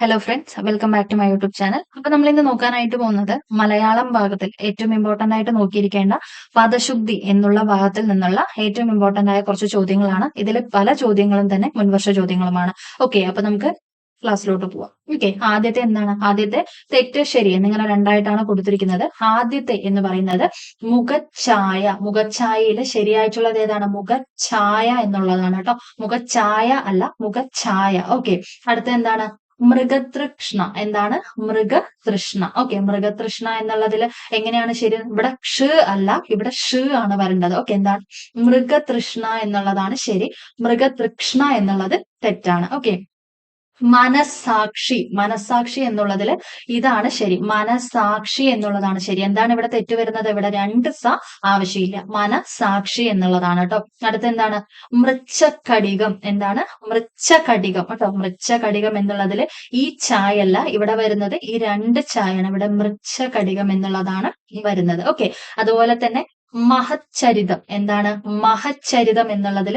Hello friends welcome back to my YouTube channel അപ്പൊ നമ്മൾ ഇന്ന് നോക്കാനായിട്ട് പോകുന്നത് മലയാളം ഭാഗത്തിൽ ഏറ്റവും ഇമ്പോർട്ടന്റ് ആയിട്ട് നോക്കിയിരിക്കേണ്ട പദശുദ്ധി എന്നുള്ള ഭാഗത്തിൽ നിന്നുള്ള ഏറ്റവും ഇമ്പോർട്ടന്റ് ആയ കുറച്ച് ചോദ്യങ്ങളാണ്. ഇതിൽ പല ചോദ്യങ്ങളും തന്നെ മുൻവർഷ ചോദ്യങ്ങളുമാണ്. ഓക്കെ അപ്പൊ നമുക്ക് ക്ലാസ്സിലോട്ട് പോവാം. ഓക്കെ ആദ്യത്തെ എന്താണ്? ആദ്യത്തെ തെറ്റ് ശരി എന്നിങ്ങനെ രണ്ടായിട്ടാണ് കൊടുത്തിരിക്കുന്നത്. ആദ്യത്തെ എന്ന് പറയുന്നത് മുഖഛായ മുഖഛായയിൽ ശരിയായിട്ടുള്ളത് ഏതാണ്? മുഖഛായ എന്നുള്ളതാണ് കേട്ടോ. മുഖഛായ അല്ല മുഖഛായ ഓക്കെ അടുത്ത എന്താണ്? മൃഗതൃഷ്ണ. എന്താണ്? മൃഗതൃഷ്ണ. ഓക്കെ മൃഗതൃഷ്ണ എന്നുള്ളതിൽ എങ്ങനെയാണ് ശരി? ഇവിടെ ക്ഷ അല്ല ഇവിടെ ഷ് ആണ് വരേണ്ടത്. ഓക്കെ എന്താണ്? മൃഗതൃഷ്ണ എന്നുള്ളതാണ് ശരി. മൃഗതൃഷ്ണ എന്നുള്ളത് തെറ്റാണ്. ഓക്കെ മനസാക്ഷി മനസാക്ഷി എന്നുള്ളതിൽ ഇതാണ് ശരി. മനസാക്ഷി എന്നുള്ളതാണ് ശരി. എന്താണ് ഇവിടെ തെറ്റ് വരുന്നത്? ഇവിടെ രണ്ട് സ ആവശ്യമില്ല. മനസാക്ഷി എന്നുള്ളതാണ് കേട്ടോ. അടുത്ത എന്താണ്? മൃച്ഛകടികം. എന്താണ്? മൃച്ഛകടികം കേട്ടോ. മൃച്ഛകടികം എന്നുള്ളതിൽ ഈ ചായല്ല ഇവിടെ വരുന്നത്. ഈ രണ്ട് ചായയാണ് ഇവിടെ മൃച്ഛകടികം എന്നുള്ളതാണ് വരുന്നത്. ഓക്കെ. അതുപോലെ തന്നെ മഹച്ചരിതം. എന്താണ്? മഹച്ചരിതം എന്നുള്ളതിൽ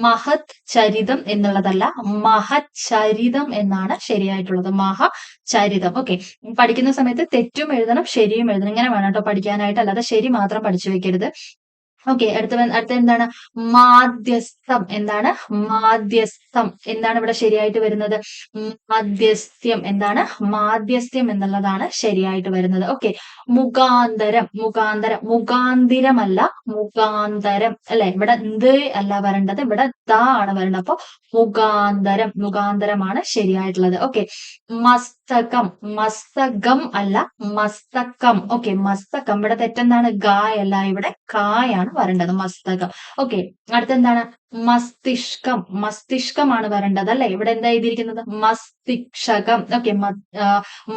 മഹത് ചരിതം എന്നുള്ളതല്ല മഹച്ചരിതം എന്നാണ് ശരിയായിട്ടുള്ളത്. മഹചരിതം ഓക്കെ. പഠിക്കുന്ന സമയത്ത് തെറ്റും എഴുതണം ശരിയും എഴുതണം. ഇങ്ങനെ വേണം കേട്ടോ പഠിക്കാനായിട്ട്. അല്ലാതെ ശരി മാത്രം പഠിച്ചു വെക്കരുത്. ഓക്കെ അടുത്ത അടുത്ത എന്താണ്? മാധ്യസ്ഥം. എന്താണ്? മാധ്യസ്ഥം. എന്താണ് ഇവിടെ ശരിയായിട്ട് വരുന്നത്? മാധ്യസ്ഥ്യം. എന്താണ്? മാധ്യസ്ഥ്യം എന്നുള്ളതാണ് ശരിയായിട്ട് വരുന്നത്. ഓക്കെ മുഖാന്തരം. മുഖാന്തരം. മുഖാന്തിരമല്ല മുഖാന്തരം. അല്ലെ? ഇവിടെ എന്ത് അല്ല വരേണ്ടത്. ഇവിടെ ദ ആണ് വരേണ്ടത്. അപ്പൊ മുഖാന്തരം. മുഖാന്തരമാണ് ശരിയായിട്ടുള്ളത്. ഓക്കെ മസ്തകം. മസ്തകം അല്ല മസ്തകം. ഓക്കെ മസ്തകം. ഇവിടെ തെറ്റെന്താണ്? ഗായല്ല. ഇവിടെ കായാണ് വരേണ്ടത്. മസ്തകം. ഓക്കെ അടുത്തെന്താണ്? മസ്തിഷ്കം. മസ്തിഷ്കമാണ് വരേണ്ടത് അല്ലെ? ഇവിടെ എന്താ എഴുതിയിരിക്കുന്നത്? മസ്തിക്ഷകം. ഓക്കെ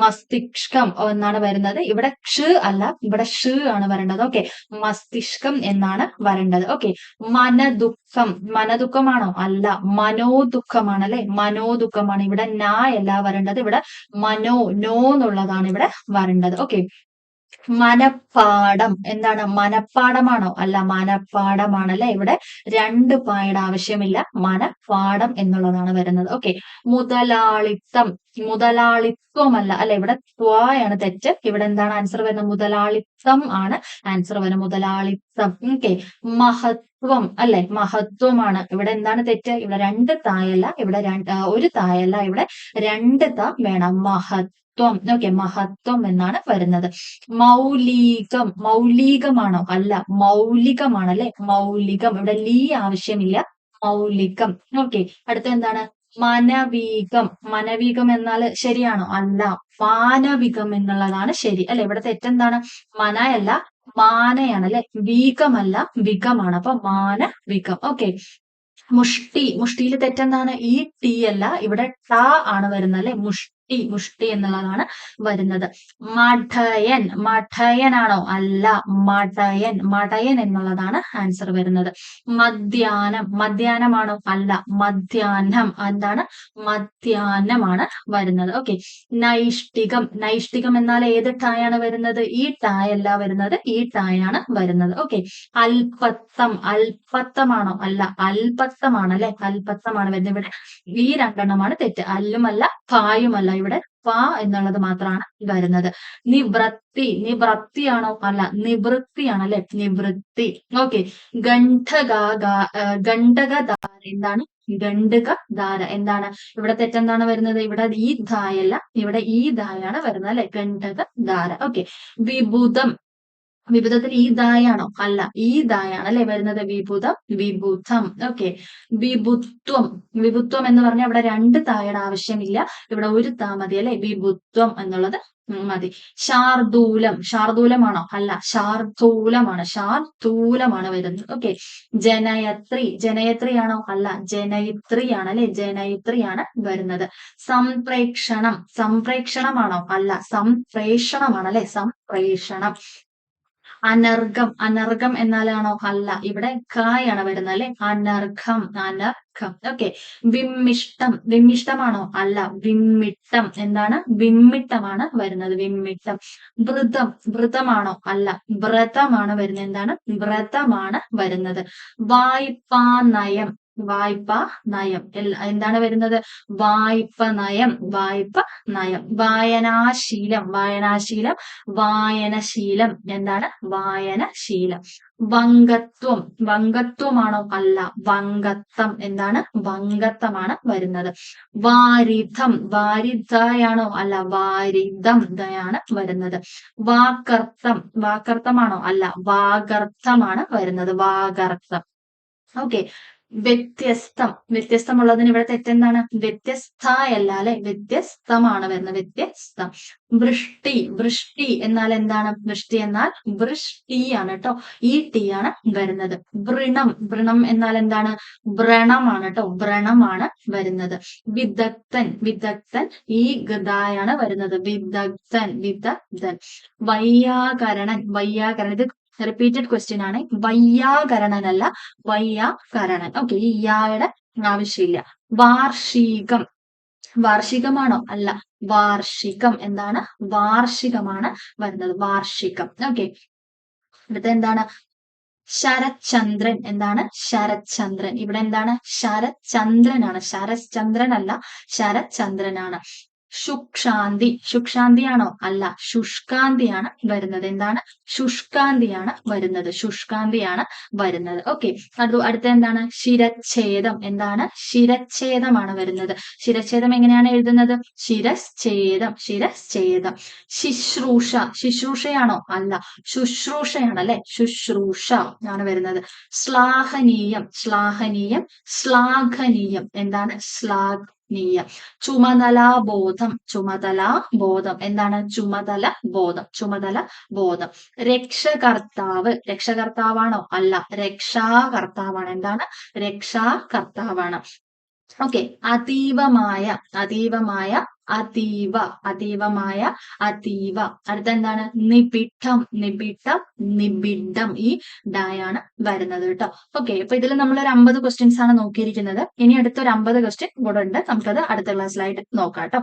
മസ്തിഷ്കം എന്നാണ് വരുന്നത്. ഇവിടെ ക്ഷ അല്ല ഇവിടെ ഷ് ആണ് വരേണ്ടത്. ഓക്കെ മസ്തിഷ്കം എന്നാണ് വരേണ്ടത്. ഓക്കെ മനദുഃഖം. മനദുഃഖമാണോ? അല്ല മനോദുഃഖമാണ് അല്ലെ? മനോദുഃഖമാണ്. ഇവിടെ നായല്ല വരേണ്ടത്. ഇവിടെ മനോ നോ എന്നുള്ളതാണ് ഇവിടെ വരേണ്ടത്. ഓക്കെ മനപ്പാടം. എന്താണ്? മനപ്പാടമാണോ? അല്ല മനപ്പാടമാണ് അല്ലെ ഇവിടെ രണ്ട് പായുടെ ആവശ്യമില്ല. മനപ്പാടം എന്നുള്ളതാണ് വരുന്നത്. ഓക്കെ. മുതലാളിത്തം. മുതലാളിത്വമല്ല. അല്ലെ ഇവിടെ ത്വായാണ് തെറ്റ്. ഇവിടെ എന്താണ് ആൻസർ വരുന്നത്? മുതലാളിത്തം ആണ് ആൻസർ വരുന്നത്. മുതലാളിത്തം. ഓക്കെ. മഹത്വം അല്ലെ? മഹത്വമാണ്. ഇവിടെ എന്താണ് തെറ്റ്? ഇവിടെ രണ്ട് തായല്ല ഇവിടെ രണ്ട് ഒരു തായല്ല ഇവിടെ രണ്ട് ത വേണം. മഹത്വം. ഓക്കെ മഹത്വം എന്നാണ് വരുന്നത്. മൗലികം. മൗലികമാണോ? അല്ല മൗലികമാണ് അല്ലെ? മൗലികം. ഇവിടെ ലീ ആവശ്യമില്ല. മൗലികം. ഓക്കെ അടുത്ത എന്താണ്? മനവീകം. മനവീകം എന്നാൽ ശരിയാണോ? അല്ല മാനവികം എന്നുള്ളതാണ് ശരി. അല്ലെ ഇവിടെ തെറ്റെന്താണ്? മനയല്ല മാനയാണ് അല്ലെ? വീകമല്ല വികമാണ് അപ്പൊ മാന വികം ഓക്കെ മുഷ്ടി. മുഷ്ടിയിൽ തെറ്റെന്താണ്? ഈ ടി അല്ല. ഇവിടെ ട ആണ് വരുന്നത് അല്ലെ? മുഷ്ടി. മുഷ്ടി മുഷ്ടി എന്നുള്ളതാണ് വരുന്നത്. മഠയൻ മഠയനാണോ? അല്ല മഠയൻ മഠയൻ എന്നുള്ളതാണ് ആൻസർ വരുന്നത്. മധ്യാനം മധ്യാനമാണോ? അല്ല മധ്യാനം എന്താണ്? മധ്യാനമാണ് വരുന്നത്. ഓക്കെ നൈഷ്ഠികം നൈഷ്ഠികം എന്നാൽ ഏത് ടായാണ് വരുന്നത്? ഈ ടായല്ല വരുന്നത്. ഈ ടായാണ് വരുന്നത്. ഓക്കെ അൽപത്തം. അൽപത്തമാണോ? അല്ല അൽപത്തമാണ് അല്ലെ അൽപത്തമാണ് വരുന്നത് ഇവിടെ. ഈ രണ്ടെണ്ണമാണ് തെറ്റ്. അല്ലുമല്ല പായുമല്ല ഇവിടെ പ എന്നുള്ളത് മാത്രമാണ് വരുന്നത്. നിവൃത്തി നിവൃത്തിയാണോ? അല്ല നിവൃത്തിയാണ് അല്ലെ? നിവൃത്തി. ഓക്കെ ഗണ്ഠക ഗണ്ഡകധാര എന്താണ്? ഗണ്ഡക ധാര എന്താണ്? ഇവിടെ തെറ്റെന്താണ് വരുന്നത്? ഇവിടെ ഈ ധായല്ല ഇവിടെ ഈ ധായാണ് വരുന്നത് അല്ലെ? ഗണ്ഡക ധാര ഓക്കെ വിഭുതം. വിഭുതത്തിൽ ഈ ദായാണോ? അല്ല ഈ ദായാണ് അല്ലെ വരുന്നത്? വിഭുതം വിഭുതം. ഓക്കെ വിഭുത്വം. വിഭുത്വം എന്ന് പറഞ്ഞാൽ അവിടെ രണ്ട് തായുടെ ആവശ്യമില്ല. ഇവിടെ ഒരു താ മതി അല്ലെ? വിഭുത്വം എന്നുള്ളത് മതി. ശാർദൂലം. ശാർദൂലമാണോ? അല്ല ശാർദൂലമാണ്. ശാർദൂലമാണ് വരുന്നത്. ഓക്കെ ജനയത്രി. ജനയത്രിയാണോ? അല്ല ജനയിത്രിയാണ് അല്ലെ? ജനയിത്രിയാണ് വരുന്നത്. സംപ്രേക്ഷണം. സംപ്രേക്ഷണമാണോ? അല്ല സംപ്രേഷണമാണ് അല്ലെ? സംപ്രേഷണം. അനർഘം. അനർഘം എന്നാലാണോ? അല്ല. ഇവിടെ കായാണ് വരുന്നത് അല്ലെ? അനർഘം. അനർഘം. ഓക്കെ വിമ്മിഷ്ടം. വിമ്മിഷ്ടമാണോ? അല്ല. വിമ്മിട്ടം. എന്താണ്? വിമ്മിട്ടമാണ് വരുന്നത്. വിമ്മിട്ടം. വൃതം വൃതമാണോ അല്ല. വ്രതമാണ് വരുന്നത്. എന്താണ്? വ്രതമാണ് വരുന്നത്. വായ്പാ നയം. വായ്പ നയം. എന്താണ് വരുന്നത്? വായ്പ നയം. വായ്പ നയം. വായനാശീലം. വായനാശീലം. വായനശീലം. എന്താണ്? വായനശീലം. വങ്കത്വം. വങ്കത്വമാണോ? അല്ല. വങ്കത്വം എന്താണ്? വങ്കത്വമാണ് വരുന്നത്. വാരിധം. വാരിധയാണോ? അല്ല. വാരിധം ദയാണ് വരുന്നത്. വാക്കർത്ഥം. വാക്കർത്ഥമാണോ? അല്ല. വാഗർത്ഥമാണ് വരുന്നത്. വാഗർത്ഥം. ഓക്കെ. വ്യത്യസ്തം. വ്യത്യസ്തമുള്ളതിന് ഇവിടെ തെറ്റെന്താണ്? വ്യത്യസ്തയല്ല അല്ലെ? വ്യത്യസ്തമാണ് വരുന്നത്. വ്യത്യസ്തം. വൃഷ്ടി. വൃഷ്ടി എന്നാൽ എന്താണ്? വൃഷ്ടി എന്നാൽ വൃഷ്ടിയാണ് കേട്ടോ ഈ ടി ആണ് വരുന്നത്. വൃണം. വൃണം എന്നാൽ എന്താണ്? വ്രണമാണ് കേട്ടോ വ്രണമാണ് വരുന്നത്. വിദഗ്ധൻ. വിദഗ്ധൻ ഈ ഗതായാണ് വരുന്നത്. വിദഗ്ധൻ. വിദഗ്ധൻ. വയ്യാകരണൻ വയ്യാകരണൻ ഇത് റിപ്പീറ്റഡ് ക്വസ്റ്റ്യൻ ആണ്. വയ്യാകരണനല്ല വയ്യാകരണൻ. ഓക്കെ ഈ ആവശ്യമില്ല. വാർഷികം. വാർഷികമാണോ? അല്ല. വാർഷികം. എന്താണ്? വാർഷികമാണ് വരുന്നത്. വാർഷികം. ഓക്കെ അടുത്ത എന്താണ്? ശരചന്ദ്രൻ എന്താണ്? ശരചന്ദ്രൻ ഇവിടെ എന്താണ്? ശരചന്ദ്രനാണ് ശരചന്ദ്രൻ അല്ല ശരചന്ദ്രനാണ് ശുക്ഷാന്തി. ശുക്ഷാന്തിയാണോ? അല്ല. ശുഷ്കാന്തിയാണ് വരുന്നത്. എന്താണ്? ശുഷ്കാന്തിയാണ് വരുന്നത്. ശുഷ്കാന്തിയാണ് വരുന്നത്. ഓക്കെ അടുത്ത അടുത്ത എന്താണ്? ശിരച്ഛേദം. എന്താണ്? ശിരച്ഛേദമാണ് വരുന്നത്. ശിരച്ഛേദം എങ്ങനെയാണ് എഴുതുന്നത്? ശിരച്ഛേദം ശിരച്ഛേദം ശുശ്രൂഷ. ശുശ്രൂഷയാണോ? അല്ല. ശുശ്രൂഷയാണ് അല്ലെ? ശുശ്രൂഷ ആണ് വരുന്നത്. ശ്ലാഹനീയം. ശ്ലാഹനീയം. ശ്ലാഘനീയം. എന്താണ്? ശ്ലാഘ നീയ. ചുമതലാ ബോധം ചുമതലാ ബോധം. എന്താണ്? ചുമതല ബോധം ചുമതല ബോധം. രക്ഷകർത്താവ് രക്ഷകർത്താവാണോ? അല്ല രക്ഷാകർത്താവാണ്. എന്താണ്? രക്ഷാകർത്താവാണ്. ഓക്കെ. അതീവമായ അതീവമായ അതീവ അതീവമായ അതീവ. അടുത്ത എന്താണ് നിബിഡം നിബിഡം നിബിഡം ഈ ഡായാണ് വരുന്നത് കേട്ടോ. ഓക്കെ അപ്പൊ ഇതിൽ നമ്മൾ ഒരു അമ്പത് ക്വസ്റ്റ്യൻസ് ആണ് നോക്കിയിരിക്കുന്നത്. ഇനി അടുത്തൊരു അമ്പത് ക്വസ്റ്റ്യൻ കൂടെ ഉണ്ട്. നമുക്കത് അടുത്ത ക്ലാസ്സിലായിട്ട് നോക്കാം കേട്ടോ.